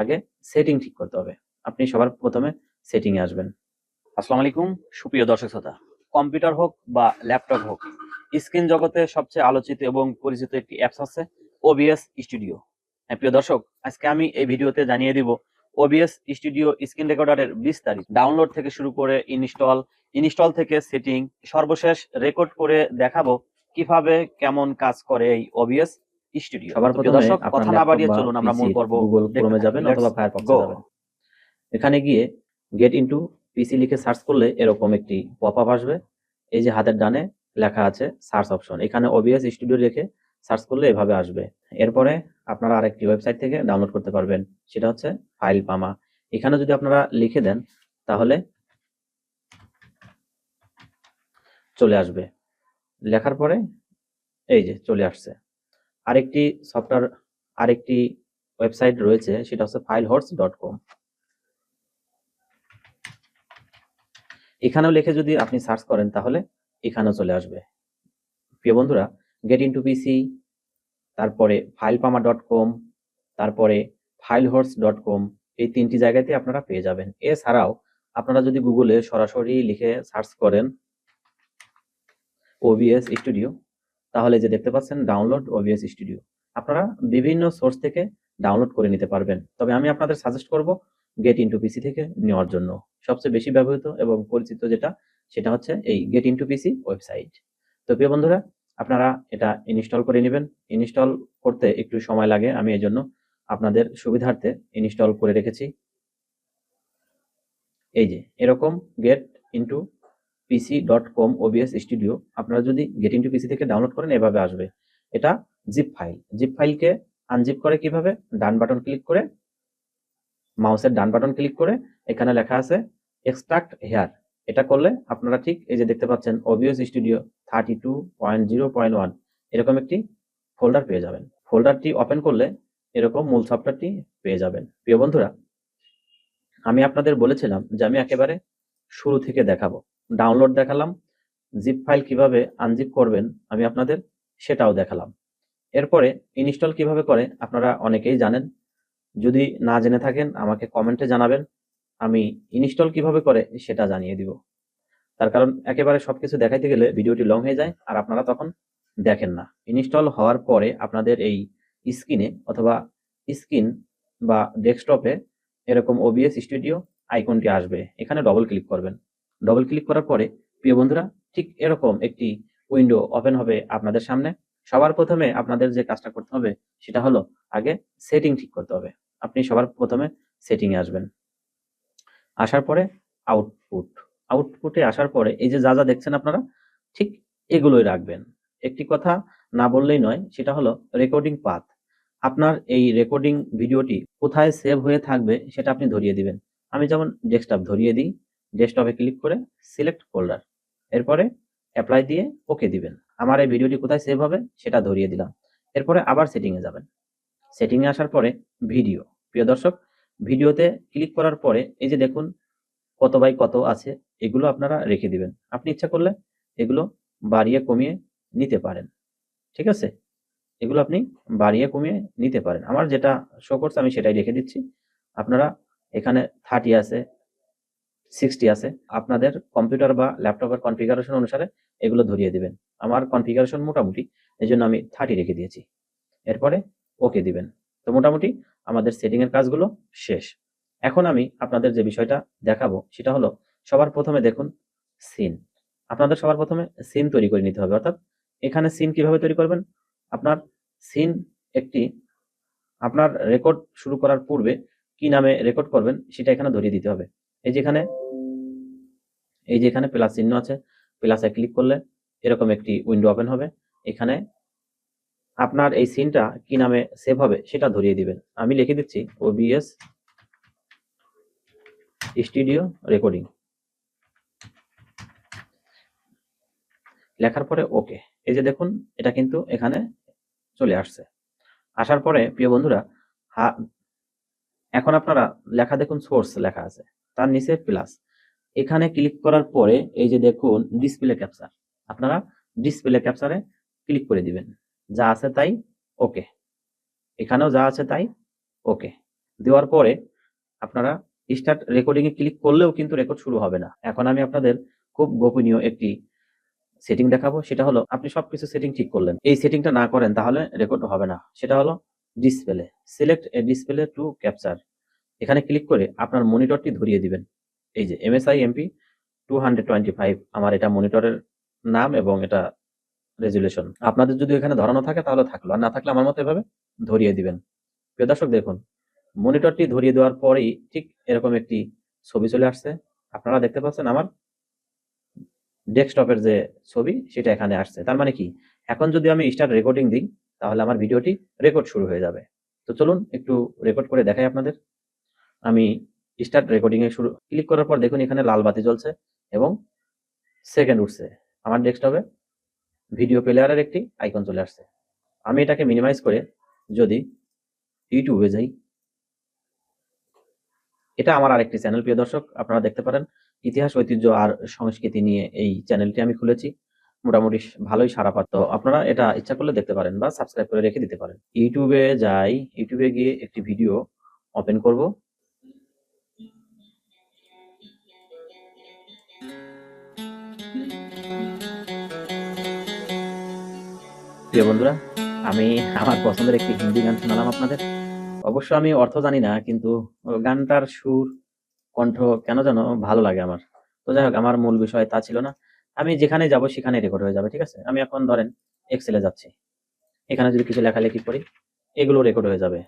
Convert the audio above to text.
আগে সেটিং ঠিক করতে হবে। আপনি সবার প্রথমে সেটিং এ আসবেন। আসসালামু আলাইকুম, সুপ্রিয় দর্শক শ্রোতা। কম্পিউটার হোক বা ল্যাপটপ হোক স্ক্রিন জগতে সবচেয়ে আলোচিত এবং পরিচিত একটি অ্যাপস আছে ওবিএস স্টুডিও হ্যাঁ প্রিয় দর্শক, আজকে আমি এই ভিডিওতে জানিয়ে দিব ওবিএস স্টুডিও স্ক্রিন রেকর্ডারের বিস্তারিত। ডাউনলোড থেকে শুরু করে ইনস্টল ইনস্টল থেকে সেটিং সর্বশেষ রেকর্ড করে দেখাবো কীভাবে, কেমন কাজ করে এই ওবিএস স্টুডিও সবার প্রথমে দর্শক কথা না বাড়িয়ে চলুন আমরা মূল পর্ব গুগল ক্রোমে যাবেন অথবা ফায়ারফক্সে যাবেন। এখানে গিয়ে গেট ইনটু পিসি লিখে সার্চ করলে এরকম একটি পপআপ আসবে। এই যে হাতের ডানে লেখা আছে সার্চ অপশন এখানে ওবিএস স্টুডিও লিখে সার্চ করলে এভাবে আসবে। এরপরে আপনারা আরেকটি ওয়েবসাইট থেকে ডাউনলোড করতে পারবেন। সেটা হচ্ছে ফাইল পামা এখানে যদি আপনারা লিখে দেন তাহলে চলে আসবে। লেখার পরে এই যে চলে আসছে। আরেকটি সফটওয়্যার আরেকটি ওয়েবসাইট রয়েছে, সেটা হচ্ছে ফাইল হর্স ডট কম এখানেও লিখে যদি আপনি সার্চ করেন তাহলে এখানেও চলে আসবে। প্রিয় বন্ধুরা গেট ইনটু পিসি তারপরে ফাইল পামা ডট কম তারপরে ফাইল হর্স ডট কম এই তিনটি জায়গাতে আপনারা পেয়ে যাবেন। এছাড়াও আপনারা যদি গুগলে সরাসরি লিখে সার্চ করেন ওবিএস স্টুডিও তাহলে যে দেখতে পাচ্ছেন ডাউনলোড ওবিএস স্টুডিও আপনারা বিভিন্ন সোর্স থেকে ডাউনলোড করে নিতে পারবেন। তবে আমি আপনাদের সাজেস্ট করব গেট ইনটু পিসি থেকে নেওয়ার জন্য। সবচেয়ে বেশি ব্যবহৃত এবং পরিচিত যেটা, সেটা হচ্ছে এই গেট ইনটু পিসি ওয়েবসাইট তো প্রিয় বন্ধুরা, আপনারা এটা ইনস্টল করে নেবেন। ইনস্টল করতে একটু সময় লাগে, আমি এই জন্য আপনাদের সুবিধার্থে ইনস্টল করে রেখেছি। এই যে, এরকম get into PC dot com OBS studio আপনারা যদি গেটিং টু পিসি থেকে ডাউনলোড করেন, এভাবে আসবে। এটা জিপ ফাইল জিপ ফাইলকে আনজিপ করে কীভাবে? ডান বাটন ক্লিক করে মাউসের ডান বাটন ক্লিক করে, এখানে লেখা আছে এক্সট্রাক্ট হেয়ার এটা করলে আপনারা ঠিক এই যে দেখতে পাচ্ছেন OBS studio thirty two point zero point one এরকম একটি ফোল্ডার পেয়ে যাবেন। ফোল্ডারটি ওপেন করলে এরকম মূল সফটওয়্যারটি পেয়ে যাবেন। প্রিয় বন্ধুরা, আমি আপনাদের বলেছিলাম যে আমি একেবারে শুরু থেকে দেখাবো। ডাউনলোড দেখালাম জিপ ফাইল কীভাবে আনজিপ করবেন আমি আপনাদের সেটাও দেখালাম। এরপরে ইনস্টল কীভাবে করে আপনারা অনেকেই জানেন, যদি না জেনে থাকেন আমাকে কমেন্টে জানাবেন, আমি ইনস্টল কীভাবে করে সেটা জানিয়ে দিব। তার কারণ একেবারে সবকিছু দেখাইতে গেলে ভিডিওটি লং হয়ে যায় আর আপনারা তখন দেখেন না। ইনস্টল হওয়ার পরে আপনাদের এই স্ক্রিনে অথবা স্ক্রিন বা ডেস্কটপে এরকম ওবিএস স্টুডিও আইকনটি আসবে। এখানে ডবল ক্লিক করবেন। ডবল ক্লিক করার পরে, প্রিয় বন্ধুরা, ঠিক এরকম একটি উইন্ডো ওপেন হবে আপনাদের সামনে। সবার প্রথমে আপনাদের যে কাজটা করতে হবে, সেটা হলো আগে সেটিং ঠিক করতে হবে। আপনি সবার প্রথমে সেটিং এ আসবেন। আসার পরে আউটপুট আউটপুটে আসার পরে এই যে যা যা দেখছেন আপনারা, ঠিক এগুলোই রাখবেন। একটি কথা না বললেই নয়, সেটা হলো রেকর্ডিং পাথ আপনার এই রেকর্ডিং ভিডিওটি কোথায় সেভ হয়ে থাকবে, সেটা আপনি ধরিয়ে দিবেন। আমি যেমন ডেস্কটপ ধরিয়ে দিই ডেস্কটপে ক্লিক করে সিলেক্ট ফোল্ডার এরপরে অ্যাপ্লাই দিয়ে ওকে দিবেন। আমার এই ভিডিওটি কোথায় সেভ হবে সেটা ধরিয়ে দিলাম। এরপরে আবার সেটিংয়ে যাবেন। সেটিংয়ে আসার পরে ভিডিও প্রিয় দর্শক ভিডিওতে ক্লিক করার পরে এই যে দেখুন কত বাই কত আছে, এগুলো আপনারা রেখে দিবেন। আপনি ইচ্ছা করলে এগুলো বাড়িয়ে কমিয়ে নিতে পারেন। ঠিক আছে? এগুলো আপনি বাড়িয়ে কমিয়ে নিতে পারেন। আমার যেটা শো করছে আমি সেটাই রেখে দিচ্ছি। আপনারা এখানে থার্টি আছে সিক্সটি আছে, আপনাদের কম্পিউটার বা ল্যাপটপের কনফিগারেশন অনুসারে এগুলো ধরিয়ে দিবেন। আমার কনফিগারেশন মোটামুটি, এই জন্য আমি থার্টি রেখে দিয়েছি। এরপরে ওকে দিবেন। তো মোটামুটি আমাদের সেটিং এর কাজগুলো শেষ। এখন আমি আপনাদের যে বিষয়টা দেখাবো, সেটা হলো সবার প্রথমে দেখুন সিন আপনাদের সবার প্রথমে সিন তৈরি করে নিতে হবে, অর্থাৎ এখানে সিন কীভাবে তৈরি করবেন? আপনার সিন একটি, আপনার রেকর্ড শুরু করার পূর্বে কি নামে রেকর্ড করবেন, সেটা এখানে ধরিয়ে দিতে হবে। এই যেখানে এই যে এখানে প্লাস চিহ্ন আছে প্লাসে ক্লিক করলে এরকম একটি উইন্ডো ওপেন হবে। এখানে আপনার এই সিনটা কি নামে সেভ হবে সেটা ধরিয়ে দিবেন। আমি লিখে দিচ্ছি ওবিএস স্টুডিও রেকর্ডিং লেখার পরে ওকে এই যে দেখুন, এটা কিন্তু এখানে চলে আসছে। আসার পরে, প্রিয় বন্ধুরা এখন আপনারা লেখা দেখুন সোর্স লেখা আছে। তার নিচে প্লাস এখানে ক্লিক করার পরে এই যে দেখুন ডিসপ্লে ক্যাপচার আপনারা ডিসপ্লে ক্যাপচারে ক্লিক করে দিবেন। যা আছে তাই ওকে এখানেও যা আছে তাই ওকে দেওয়ার পরে আপনারা স্টার্ট রেকর্ডিং এ ক্লিক করলেও কিন্তু রেকর্ড শুরু হবে না। এখন আমি আপনাদের খুব গোপনীয় একটি সেটিং দেখাবো। সেটা হলো, আপনি সবকিছু সেটিং ঠিক করলেন। এই সেটিংটা না করেন, তাহলে রেকর্ড হবে না। সেটা হলো display select a display to capture এখানে ক্লিক করে আপনার মনিটরটি ধরিয়ে দিবেন। এই যে MSI MP two hundred twenty five আমার এটা মনিটরের নাম এবং এটা রেজুলেশন আপনাদের যদি এখানে ধরানো থাকে তাহলে থাকল, আর না থাকলে আমার মতো এভাবে ধরিয়ে দিবেন। প্রিয় দর্শক, দেখুন মনিটরটি ধরিয়ে দেওয়ার পরেই ঠিক এরকম একটি ছবি চলে আসছে। আপনারা দেখতে পাচ্ছেন আমার ডেস্কটপের যে ছবি, সেটা এখানে আসছে। তার মানে কি? এখন যদি আমি স্টার্ট রেকর্ডিং দিই, তাহলে আমার ভিডিওটি রেকর্ড শুরু হয়ে যাবে। তো চলুন একটু রেকর্ড করে দেখাই আপনাদের। আমি স্টার্ট রেকর্ডিং এ শুরু ক্লিক করার পর দেখুন এখানে লাল বাতি জ্বলছে এবং সেকেন্ড উঠছে। আমার ডেস্কটপে ভিডিও প্লেয়ারের একটি আইকন চলে আসছে। আমি এটাকে মিনিমাইজ করে যদি ইউটিউবে যাই, এটা আমার আরেকটি চ্যানেল প্রিয় দর্শক, আপনারা দেখতে পারেন। ইতিহাস, ঐতিহ্য আর সংস্কৃতি নিয়ে এই চ্যানেলটি আমি খুলেছি। মোটামুটি ভালোই সারা পাত আপনারা এটা ইচ্ছা করলে দেখতে পারেন বা সাবস্ক্রাইব করে রেখে দিতে পারেন। ইউটিউবে যাই ইউটিউবে গিয়ে একটি ভিডিও ওপেন করব। প্রিয় বন্ধুরা, আমি আমার পছন্দের একটি হিন্দি গান শোনালাম আপনাদের। অবশ্য আমি অর্থ জানি না, কিন্তু গানটার সুর, কণ্ঠ কেন যেন ভালো লাগে আমার। তো যাই হোক, আমার মূল বিষয় তা ছিল না। আমি যেখানে যাব সেখানে রেকর্ড হয়ে যাবে, ঠিক আছে? আমি এখন ধরেন এক্সেলে যাচ্ছি। এখানে যদি কিছু লেখালেখি করি, এগুলো রেকর্ড হয়ে যাবে।